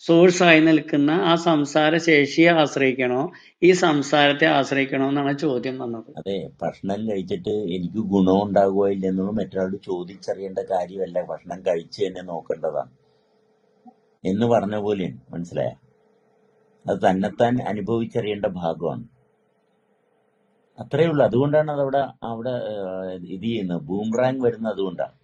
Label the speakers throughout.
Speaker 1: Source ആയി നിൽക്കുന്ന ആ സംസാര ശേഷിയെ ആശ്രയിക്കണോ? ഈ സംസാരത്തെ ആശ്രയിക്കണോ എന്നാണ് ചോദ്യം വന്നത്.
Speaker 2: അതെ ഭക്ഷണം കഴിച്ചിട്ട് എനിക്ക് ഗുണം ഉണ്ടാകുമോ ഇല്ലെന്നുള്ള മറ്റൊരാളോട് ചോദിച്ചറിയേണ്ട കാര്യമല്ല. ഭക്ഷണം കഴിച്ച് തന്നെ നോക്കേണ്ടതാണ്. എന്ന് പറഞ്ഞ പോലെയാണ് മനസ്സിലായ? അത് തന്നെത്താൻ അനുഭവിച്ചറിയേണ്ട ഭാഗമാണ്. അത്രയേ ഉള്ളൂ അതുകൊണ്ടാണ് അതവിടെ അവിടെ ഇത് ചെയ്യുന്നത്. ബൂംറാങ് വരുന്നത് അതുകൊണ്ടാണ്.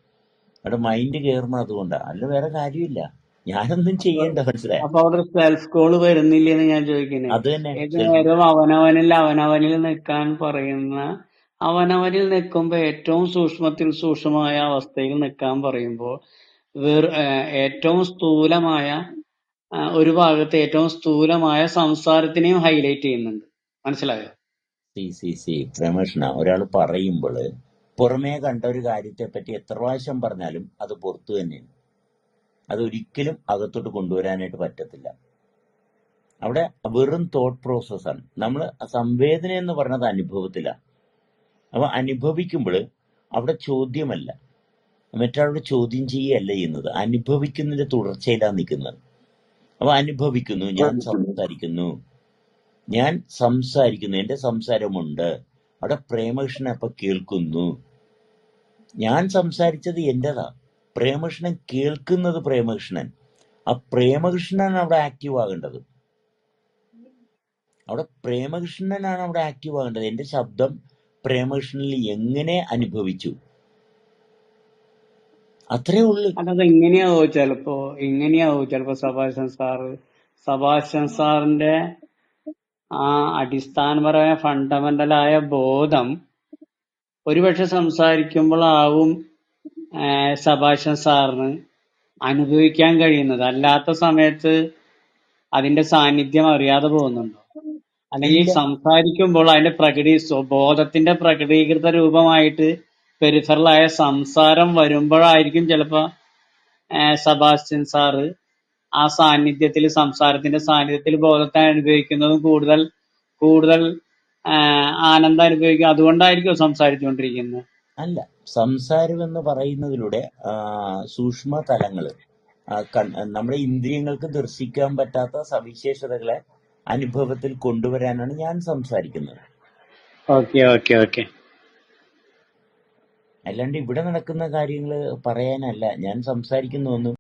Speaker 2: അവിടെ മൈൻഡ് കയറുന്നത് അതുകൊണ്ടാണ്. അല്ല വേറെ കാര്യമില്ല. ഞാനൊന്നും ചെയ്യണ്ട മനസ്സിലായ?
Speaker 1: അപ്പൊ അവിടെ സെൽഫ് കോൾ വരുന്നില്ലെന്ന് ഞാൻ ചോദിക്കുന്നത്
Speaker 2: അത് തന്നെ.
Speaker 1: ഏത്
Speaker 2: self-
Speaker 1: നേരവും അവനവനിൽ അവനവനിൽ നിൽക്കാൻ പറയുന്ന അവനവനിൽ നിൽക്കുമ്പോൾ ഏറ്റവും സൂക്ഷ്മത്തിൽ സൂക്ഷ്മമായ അവസ്ഥയിൽ നിൽക്കാൻ പറയുമ്പോൾ ഏഹ് ഏറ്റവും സ്ഥൂലമായ ആ, ഒരു ഭാഗത്ത് ഏറ്റവും സ്ഥൂലമായ സംസാരത്തിനെയും ഹൈലൈറ്റ് ചെയ്യുന്നുണ്ട്. മനസ്സിലായോ?
Speaker 2: C C C. പ്രമേഷണ ഒരാൾ പറയുമ്പോൾ പുറമേ കണ്ട ഒരു കാര്യത്തെ പറ്റി എത്ര പ്രാവശ്യം പറഞ്ഞാലും അത് പുറത്തു തന്നെയാണ്. അത് ഒരിക്കലും അകത്തോട്ട് കൊണ്ടുവരാനായിട്ട് പറ്റത്തില്ല. അവിടെ വെറും തോട്ട് പ്രോസസ്സാണ് നമ്മൾ സംവേദന എന്ന് പറയുന്നത് അനുഭവത്തിലാണ് അപ്പൊ അനുഭവിക്കുമ്പോൾ അവിടെ ചോദ്യമല്ല. മറ്റൊരാളോട് ചോദ്യം ചെയ്യുകയല്ല ചെയ്യുന്നത്. അനുഭവിക്കുന്നതിന്റെ തുടർച്ചയിലാണ് നിൽക്കുന്നത് അപ്പൊ അനുഭവിക്കുന്നു ഞാൻ സംസാരിക്കുന്നു. ഞാൻ സംസാരിക്കുന്നു എന്റെ സംസാരമുണ്ട്. അവിടെ പ്രേമകൃഷ്ണൻ അപ്പൊ കേൾക്കുന്നു. ഞാൻ സംസാരിച്ചത് എന്റേതാ. പ്രേമകൃഷ്ണൻ കേൾക്കുന്നത് പ്രേമകൃഷ്ണൻ. ആ പ്രേമകൃഷ്ണനാണ് അവിടെ ആക്റ്റീവ് ആകേണ്ടത്. അവിടെ പ്രേമകൃഷ്ണനാണ് അവിടെ ആക്റ്റീവ് ആകേണ്ടത്. എന്റെ ശബ്ദം പ്രേമകൃഷ്ണനിൽ എങ്ങനെ അനുഭവിച്ചു? അത്രേ ഉള്ളു.
Speaker 1: അതത് എങ്ങനെയാവോ ചിലപ്പോ എങ്ങനെയാവോ ചിലപ്പോ സഭാഷൻ സാറ് സഭാഷൻ സാറിന്റെ ആ അടിസ്ഥാനപരമായ ഫണ്ടമെന്റലായ ബോധം ഒരുപക്ഷെ സംസാരിക്കുമ്പോഴാവും ആഹ് സഭാഷൻ സാറിന് അനുഭവിക്കാൻ കഴിയുന്നത്. അല്ലാത്ത സമയത്ത് അതിന്റെ സാന്നിധ്യം അറിയാതെ പോകുന്നുണ്ടോ? അല്ലെങ്കിൽ സംസാരിക്കുമ്പോൾ അതിന്റെ പ്രകടി സ്വബോധത്തിന്റെ പ്രകടീകൃത രൂപമായിട്ട് പെരിഫറലായ സംസാരം വരുമ്പോഴായിരിക്കും ചിലപ്പോ സബാസ്റ്റ്യൻ സാറ് ആ സാന്നിധ്യത്തിൽ സംസാരത്തിന്റെ സാന്നിധ്യത്തിൽ ബോധത്തെ അനുഭവിക്കുന്നതും കൂടുതൽ കൂടുതൽ ആനന്ദം അനുഭവിക്കും. അതുകൊണ്ടായിരിക്കും സംസാരിച്ചുകൊണ്ടിരിക്കുന്നത്.
Speaker 2: അല്ല സംസാരം എന്ന് പറയുന്നതിലൂടെ സൂക്ഷ്മ തലങ്ങൾ നമ്മുടെ ഇന്ദ്രിയങ്ങൾക്ക് ദർശിക്കാൻ പറ്റാത്ത സവിശേഷതകളെ അനുഭവത്തിൽ കൊണ്ടുവരാനാണ് ഞാൻ സംസാരിക്കുന്നത്.
Speaker 1: Okay okay okay.
Speaker 2: അല്ലാണ്ട് ഇവിടെ നടക്കുന്ന കാര്യങ്ങൾ പറയാനല്ല. ഞാൻ സംസാരിക്കുന്ന ഒന്നും